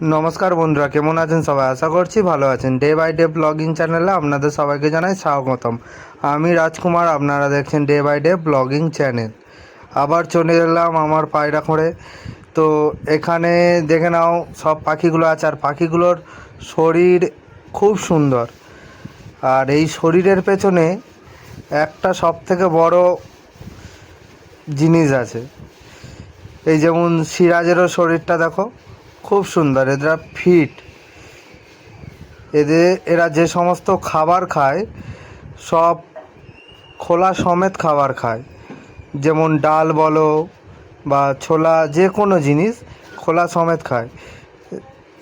নমস্কার বন্ধুরা, কেমন আছেন সবাই? আশা করছি ভালো আছেন। ডে বাই ডে ব্লগিং চ্যানেলে আপনাদের সবাইকে জানাই স্বাগতম। আমি রাজকুমার, আপনারা দেখছেন ডে বাই ডে ব্লগিং চ্যানেল আবার চলে এলাম আমার পায়রা খড়ে। তো এখানে দেখে নাও, সব পাখিগুলো আছে আর পাখিগুলোর শরীর খুব সুন্দর। আর এই শরীরের পেছনে একটা সব থেকে বড় জিনিস আছে। এই যেমন সিরাজেরও শরীরটা দেখো। খুব সুন্দর, এরা ফিট এদের, এরা যে সমস্ত খাবার খায়, সব খোলা সমেত খাবার খায়। যেমন ডাল বলো বা ছোলা, যে কোনো জিনিস খোলা সমেত খায়।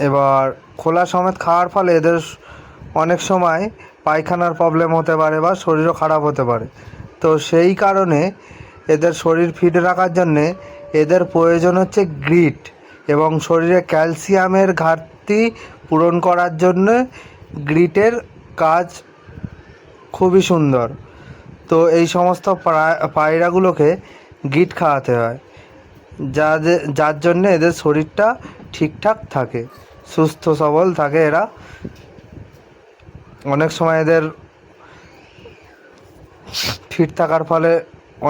এবার খোলা সমেত খাওয়ার ফলে এদের অনেক সময় পায়খানার প্রবলেম হতে পারে বা শরীরও খারাপ হতে পারে। তো সেই কারণে এদের শরীর ফিট রাখার জন্যে এদের প্রয়োজন হচ্ছে গ্রিট এবং শরীরে ক্যালসিয়ামের ঘাটতি পূরণ করার জন্য গ্রিটের কাজ খুবই সুন্দর। তো এই সমস্ত পায়রাগুলোকে গিট খাওয়াতে হয় যাদের যার জন্য এদের শরীরটা ঠিকঠাক থাকে, সুস্থ সবল থাকে এরা। অনেক সময় এদের ফিট থাকার ফলে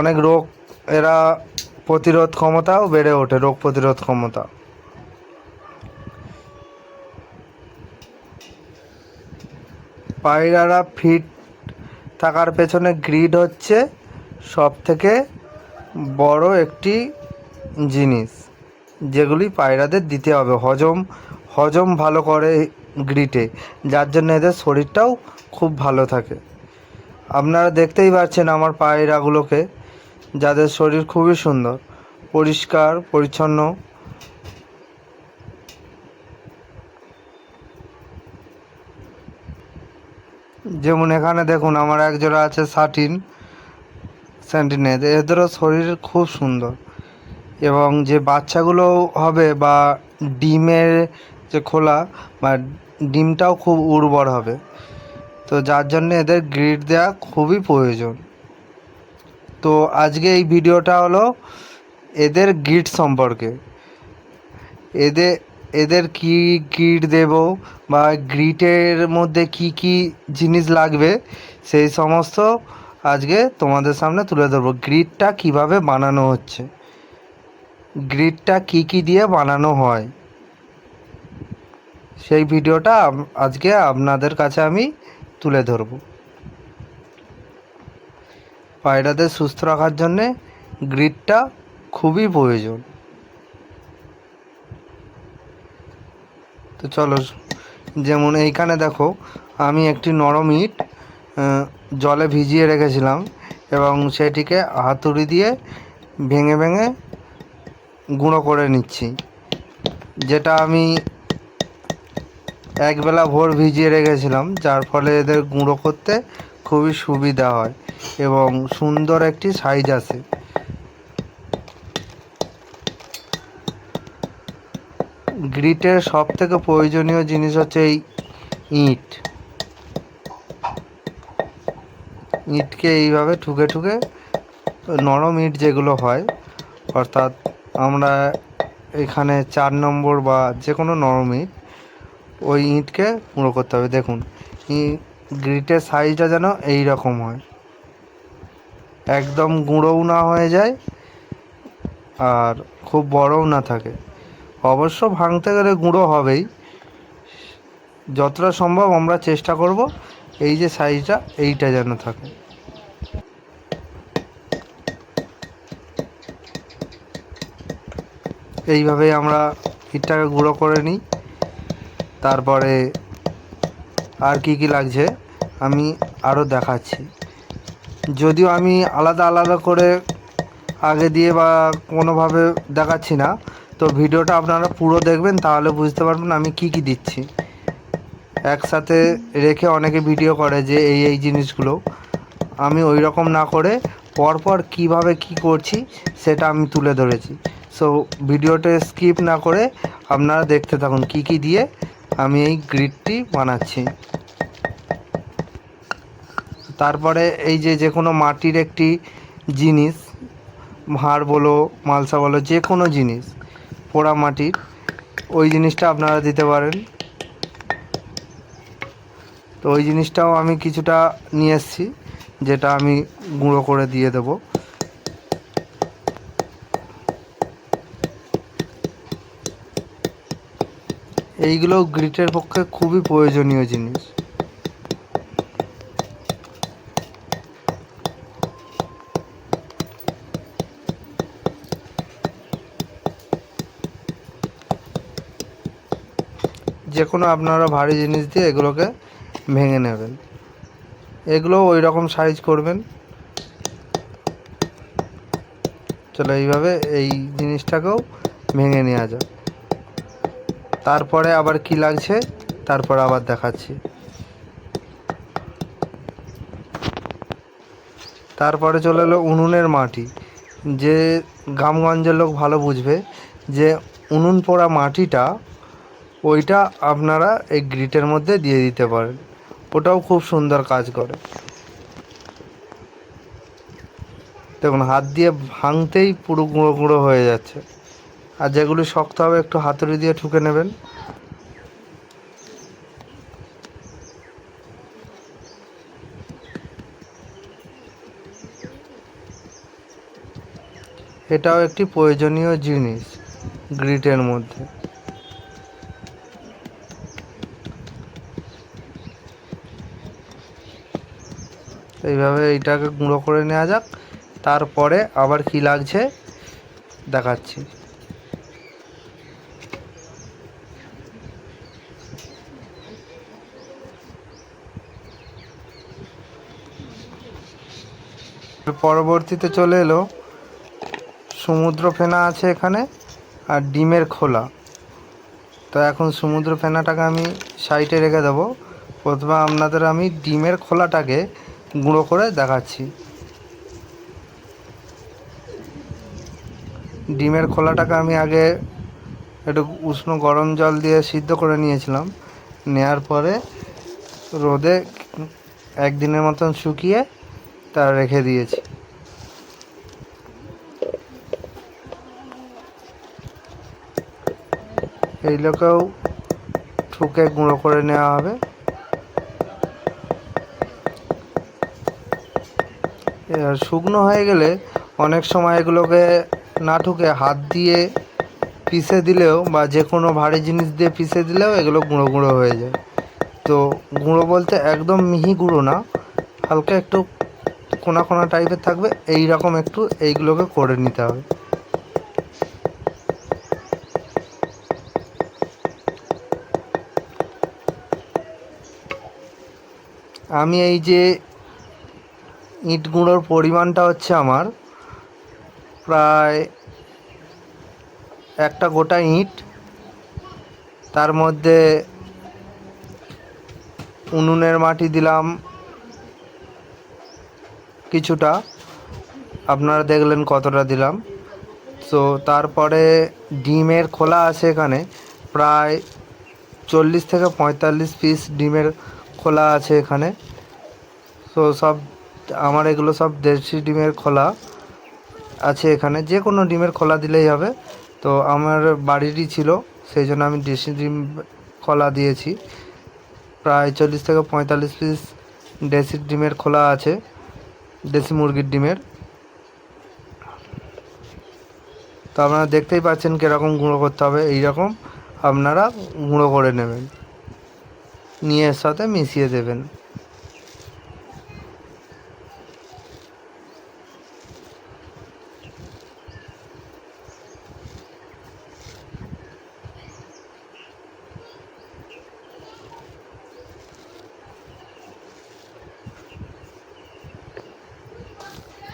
অনেক রোগ এরা প্রতিরোধ ক্ষমতাও বেড়ে ওঠে, রোগ প্রতিরোধ ক্ষমতা। পায়রারা ফিট থাকার পেছনে গ্রিড হচ্ছে সব থেকে বড় একটি জিনিস, যেগুলি পায়রাদের দিতে হবে। হজম হজম ভালো করে গ্রিটে যার জন্য এদের শরীরটাও খুব ভালো থাকে। আপনারা দেখতেই পাচ্ছেন আমার পায়রাগুলোকে, যাদের শরীর খুবই সুন্দর, পরিষ্কার, পরিচ্ছন্ন যেমন এখানে দেখুন, আমার এক জোড়া আছে সাটিন সেন্টিনেজ এদেরও শরীর খুব সুন্দর। এবং যে বাচ্চাগুলো হবে বা ডিমের যে খোলা, বা ডিমটাও খুব উর্বর হবে। তো যার জন্য এদের গ্রিড দেওয়া খুবই প্রয়োজন। তো আজকে এই ভিডিওটা হলো এদের গিট সম্পর্কে। এদের এদের কি গিট দেব বা গ্রিটের মধ্যে কি কি জিনিস লাগবে, সেই সমস্ত আজকে তোমাদের সামনে তুলে ধরবো। গ্রিটটা কীভাবে বানানো হচ্ছে? গ্রিটটা কি কি দিয়ে বানানো হয়? সেই ভিডিওটা আজকে আপনাদের কাছে আমি তুলে ধরবো। পায়রাদের সুস্থ রাখার জন্যে গ্রিটটা খুবই প্রয়োজন। তো চলো, যেমন এইখানে দেখো, আমি একটি নরম ইট জলে ভিজিয়ে রেখেছিলাম এবং সেটিকে হাতুড়ি দিয়ে ভেঙে ভেঙে গুঁড়ো করে নিচ্ছি। যেটা আমি একবেলা ভোর ভিজিয়ে রেখেছিলাম, যার ফলে এদের গুঁড়ো করতে খুবই সুবিধা হয় এবং সুন্দর একটি সাইজ আসে গ্রিটের সব থেকে প্রয়োজনীয় জিনিস হচ্ছে এই ইট। ইটকে এইভাবে ঠুকে ঠুকে নরম ইট যেগুলো হয়, অর্থাৎ আমরা এখানে চার নম্বর বা যে কোনো নরম ইট, ওই ইটকে গুঁড়ো করতে হবে। দেখুন গ্রিটের সাইজটা যেন এই রকম হয়। একদম গুঁড়োও না হয়ে যায় আর খুব বড়ও না থাকে। অবশ্য ভাঙতে গেলে গুঁড়ো হবেই। যতটা সম্ভব আমরা চেষ্টা করব এই যে সাইজটা, এইটা যেন থাকে। এইভাবেই আমরা ইটটাকে গুঁড়ো করে নিই। তারপরে আর কি কি লাগছে আমি আরও দেখাচ্ছি। যদিও আমি আলাদা আলাদা করে আগে দিয়ে বা কোনোভাবে দেখাচ্ছি না তো ভিডিওটা আপনারা পুরো দেখবেন, তাহলে বুঝতে পারবেন আমি কি কি দিচ্ছি। একসাথে রেখে অনেকে ভিডিও করে যে এই এই জিনিসগুলো। আমি ওই রকম না করে পরপর কীভাবে কি করছি সেটা আমি তুলে ধরেছি। সো ভিডিওটা স্কিপ না করে আপনারা দেখতে থাকুন কি কি দিয়ে আমি এই গ্রিডটি বানাচ্ছি। তারপরে এই যে যে কোনো মাটির একটি জিনিস হাড় বলো, মালসা বলো যে কোনো জিনিস। পোড়া মাটির ওই জিনিসটা আপনারা দিতে পারেন। তো ওই জিনিসটাও আমি কিছুটা নিয়ে এসেছি, যেটা আমি গুঁড়ো করে দিয়ে দেবো। এইগুলো গ্রিটের পক্ষে খুবই প্রয়োজনীয় জিনিস। কোনো আপনারা ভারী জিনিস দিয়ে এগুলোকে ভেঙে নেবেন। এগুলো ওই রকম সাইজ করবেন। চলো এইভাবে এই জিনিসটাকেও ভেঙে নেওয়া যাক। তারপরে আবার কি লাগছে? তারপর আবার দেখাচ্ছি। তারপরে চলে এলো উনুনের মাটি। যে গ্রামগঞ্জের লোক ভালো বুঝবে যে উনুন পোড়া মাটিটা ওইটা আপনারা এই গ্রিটের মধ্যে দিয়ে দিতে পারেন। ওটাও খুব সুন্দর কাজ করে। দেখুন, হাত দিয়ে ভাঙতেই পুরো গুঁড়ো গুঁড়ো হয়ে যাচ্ছে। আর যেগুলি শক্ত হবে, একটু হাতুড়ি দিয়ে ঠুকে নেবেন। এটাও একটি প্রয়োজনীয় জিনিস, গ্রিটের মধ্যে। এইভাবে এইটাকে গুঁড়ো করে নেওয়া যাক। তারপরে আবার কি লাগছে দেখাচ্ছি। পরবর্তীতে চলে এলো। সমুদ্র ফেনা আছে এখানে আর ডিমের খোলা। তো এখন সমুদ্র ফেনাটাকে আমি সাইডে রেখে দেবো। প্রথমে আপনাদের আমি ডিমের খোলাটাকে গুঁড়ো করে দেখাচ্ছি। ডিমের খোলাটাকে আমি আগে একটু উষ্ণ গরম জল দিয়ে সিদ্ধ করে নিয়েছিলাম। নেওয়ার পরে রোদে একদিনের মতন শুকিয়ে তা রেখে দিয়েছি। এইগুলোকেও ঠুকে গুঁড়ো করে নেওয়া হবে। শুকনো হয়ে গেলে অনেক সময় এগুলোকে না ঠুকে হাত দিয়ে পিষে দিলেও বা যে কোনো ভারী জিনিস দিয়ে পিষে দিলেও এগুলো গুঁড়ো গুঁড়ো হয়ে যায়। তো গুঁড়ো বলতে একদম মিহি গুঁড়ো না, হালকা একটু কোনা কোনা টাইপের থাকবে এই রকম একটু এইগুলোকে করে নিতে হবে। আমি এই যে ইট গুঁড়োর পরিমাণটা হচ্ছে আমার প্রায় একটা গোটা ইট, তার মধ্যে উনুনের মাটি দিলাম কিছুটা। আপনারা দেখলেন কতটা দিলাম। তো তারপরে ডিমের খোলা আছে এখানে, প্রায় চল্লিশ থেকে পঁয়তাল্লিশ পিস ডিমের খোলা আছে এখানে। তো সব আমার এগুলো সব দেশি ডিমের খোলা আছে এখানে। যে কোনো ডিমের খোলা দিলেই হবে। তো আমার বাড়িরই ছিল, সেই জন্য আমি দেশি ডিম খোলা দিয়েছি। প্রায় চল্লিশ থেকে পঁয়তাল্লিশ পিস দেশি ডিমের খোলা আছে, দেশি মুরগির ডিমের। তো আপনারা দেখতেই পাচ্ছেন কীরকম গুঁড়ো করতে হবে। এই রকম আপনারা গুঁড়ো করে নেবেন। নিয়ে সাথে মিশিয়ে দেবেন।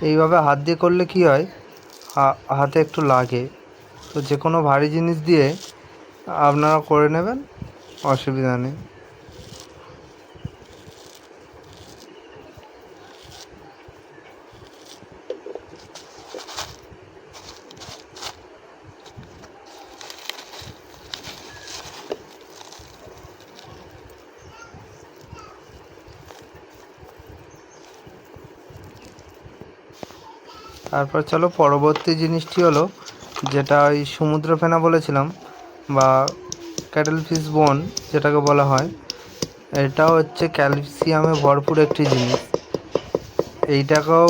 এইভাবে হাত দিয়ে করলে কি হয়? হাতে একটু লাগে। তো যে কোনো ভারী জিনিস দিয়ে আপনারা করে নেবেন, অসুবিধা নেই। তারপর চলো পরবর্তী জিনিসটি হলো যেটা ওই সমুদ্র ফেনা বলেছিলাম বা ক্যাটেল ফিশ বোন যেটাকে বলা হয়, এটা হচ্ছে ক্যালসিয়ামে ভরপুর একটি জিনিস। এইটাকেও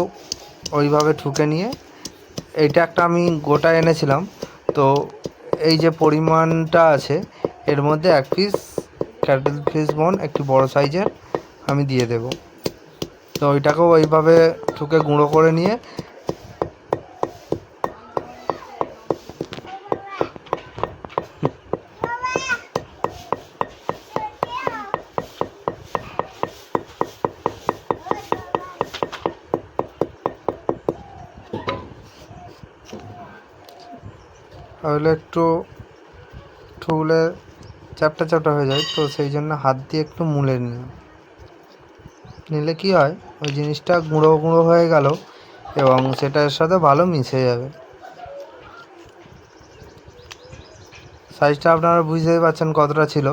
ওইভাবে ঠুকে নিয়ে, এইটা একটা আমি গোটা এনেছিলাম, তো এই যে পরিমাণটা আছে, এর মধ্যে এক পিস ক্যাটেল ফিশ বোন একটি বড় সাইজের আমি দিয়ে দেব। তো ওইটাকেও ওইভাবে ঠুকে গুঁড়ো করে নিয়ে তাহলে একটু ঠুলে চ্যাপটা চ্যাপটা হয়ে যায়। তো সেই জন্য হাত দিয়ে একটু মুলে নিলাম। নিলে কি হয়? ওই জিনিসটা গুঁড়ো গুঁড়ো হয়ে গেল এবং সেটার সাথে ভালো মিশে যাবে। সাইজটা আপনারা বুঝতেই পারছেন কতটা ছিল।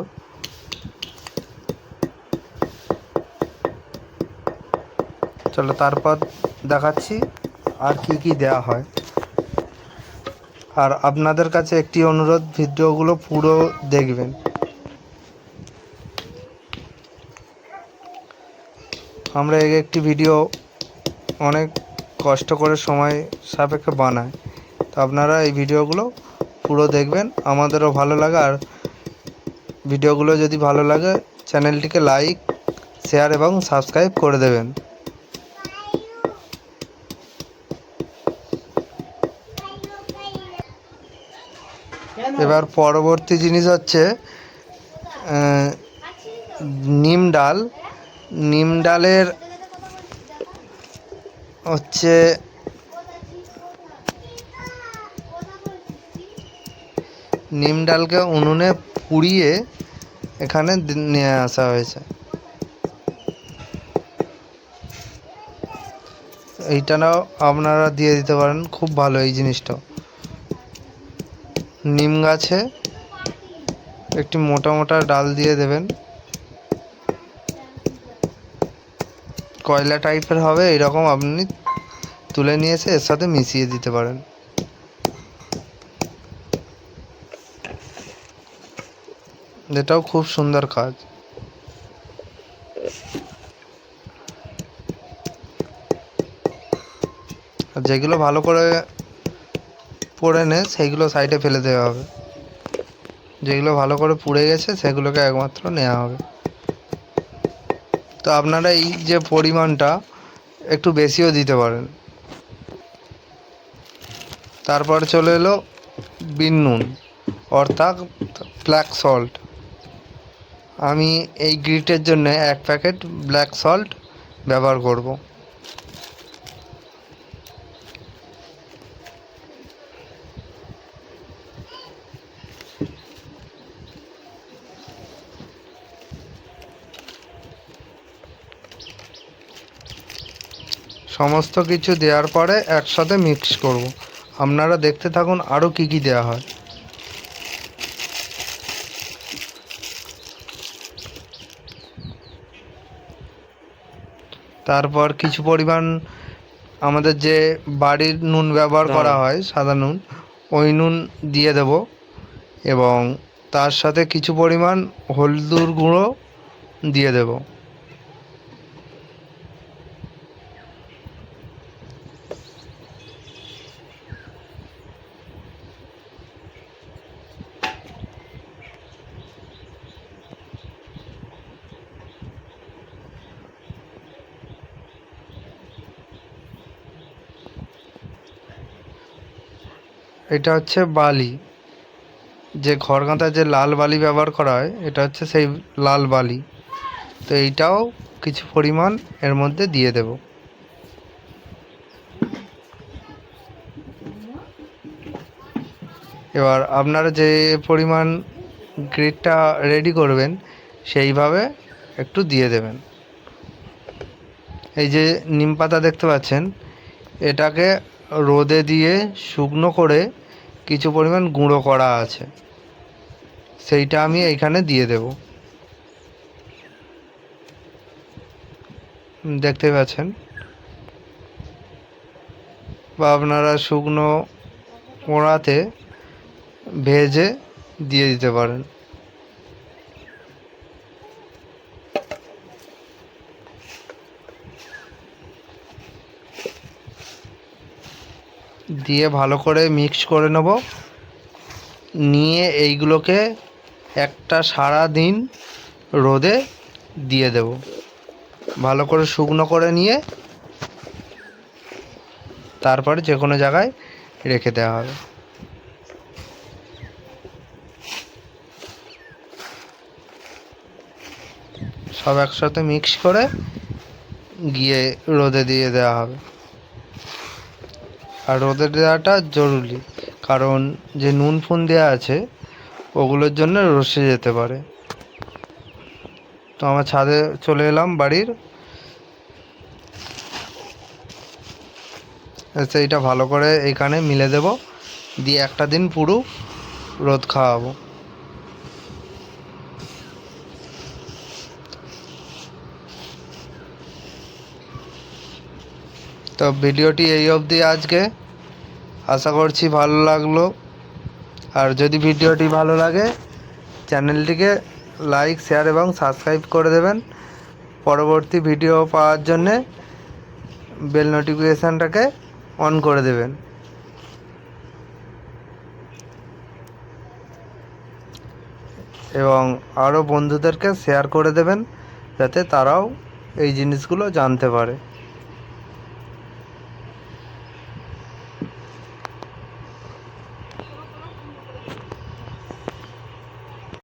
চলো তারপর দেখাচ্ছি আর কি কি দেওয়া হয়। আর আপনাদের কাছে একটি অনুরোধ, ভিডিওগুলো পুরো দেখবেন। আমরা এই একটি ভিডিও অনেক কষ্ট করে সময় সাপেক্ষে বানাই। তো আপনারা এই ভিডিওগুলো পুরো দেখবেন, আমাদেরও ভালো লাগে। আর ভিডিওগুলো যদি ভালো লাগে, চ্যানেলটিকে লাইক, শেয়ার এবং সাবস্ক্রাইব করে দেবেন। এবার পরবর্তী জিনিস হচ্ছে নিম ডাল। নিম ডালের হচ্ছে নিম ডালকে উনুনে পুড়িয়ে এখানে নিয়ে আসা হয়েছে। এইটাও আপনারা দিয়ে দিতে পারেন, খুব ভালো এই জিনিসটা। নিম গাছে একটি মোটা মোটা ডাল দিয়ে দেবেন। কয়লা টাইপের হবে, এরকম আপনি তুলে নিয়ে এসে এর সাথে মিশিয়ে দিতে পারেন। এটাও খুব সুন্দর কাজ। যেগুলো ভালো করে পড়ে নে, সেইগুলো সাইডে ফেলে দেওয়া হবে। যেগুলো ভালো করে পুড়ে গেছে, সেগুলোকে একমাত্র নেওয়া হবে। তো আপনারা এই যে পরিমাণটা একটু বেশিও দিতে পারেন। তারপর চলে এলো বিন নুন, অর্থাৎ ব্ল্যাক সল্ট আমি এই গ্রিটের জন্য এক প্যাকেট ব্ল্যাক সল্ট ব্যবহার করব। সমস্ত কিছু দেওয়ার পরে একসাথে মিক্স করব। আপনারা দেখতে থাকুন আরও কি কি দেওয়া হয়। তারপর কিছু পরিমাণ আমাদের যে বাড়ির নুন ব্যবহার করা হয় সাদা নুন ওই নুন দিয়ে দেব এবং তার সাথে কিছু পরিমাণ হলদুর গুঁড়ো দিয়ে দেব। এটা হচ্ছে বালি। যে ঘর গাঁথার যে লাল বালি ব্যবহার করা হয়, এটা হচ্ছে সেই লাল বালি। তো এইটাও কিছু পরিমাণ এর মধ্যে দিয়ে দেব। এবার আপনারা যে পরিমাণ গ্রিডটা রেডি করবেন, সেইভাবে একটু দিয়ে দেবেন। এই যে নিম পাতা দেখতে পাচ্ছেন, এটাকে রোদে দিয়ে শুকনো করে কিছু পরিমাণ গুঁড়ো করা আছে। সেইটা আমি এইখানে দিয়ে দেব। দেখতে পাচ্ছেন? বা আপনারা শুকনো কোড়াতে ভেজে দিয়ে দিতে পারেন। দিয়ে ভালো করে মিক্স করে নেব। নিয়ে এইগুলোকে একটা সারা দিন রোদে দিয়ে দেব। ভালো করে শুকনো করে নিয়ে তারপরে যে কোনো জায়গায় রেখে দেওয়া হবে। সব একসাথে মিক্স করে গিয়ে রোদে দিয়ে দেওয়া হবে। আর রোদে দেওয়াটা জরুরি। কারণ যে নুন ফুন দেওয়া আছে, ওগুলোর জন্য রসে যেতে পারে। তো আমার ছাদে চলে এলাম বাড়ির। সেইটা এইটা ভালো করে এখানে মিলে দেব। দিয়ে একটা দিন পুরো রোদ খাওয়াবো। তো ভিডিওটি এই অবধি আজকে। আশা করছি ভালো লাগল। আর যদি ভিডিওটি ভালো লাগে, চ্যানেলটিকে লাইক, শেয়ার এবং সাবস্ক্রাইব করে দেবেন। পরবর্তী ভিডিও পাওয়ার জন্যে বেল নোটিফিকেশানটাকে অন করে দেবেন। এবং আরও বন্ধুদেরকে শেয়ার করে দেবেন, যাতে তারাও এই জিনিসগুলো জানতে পারে।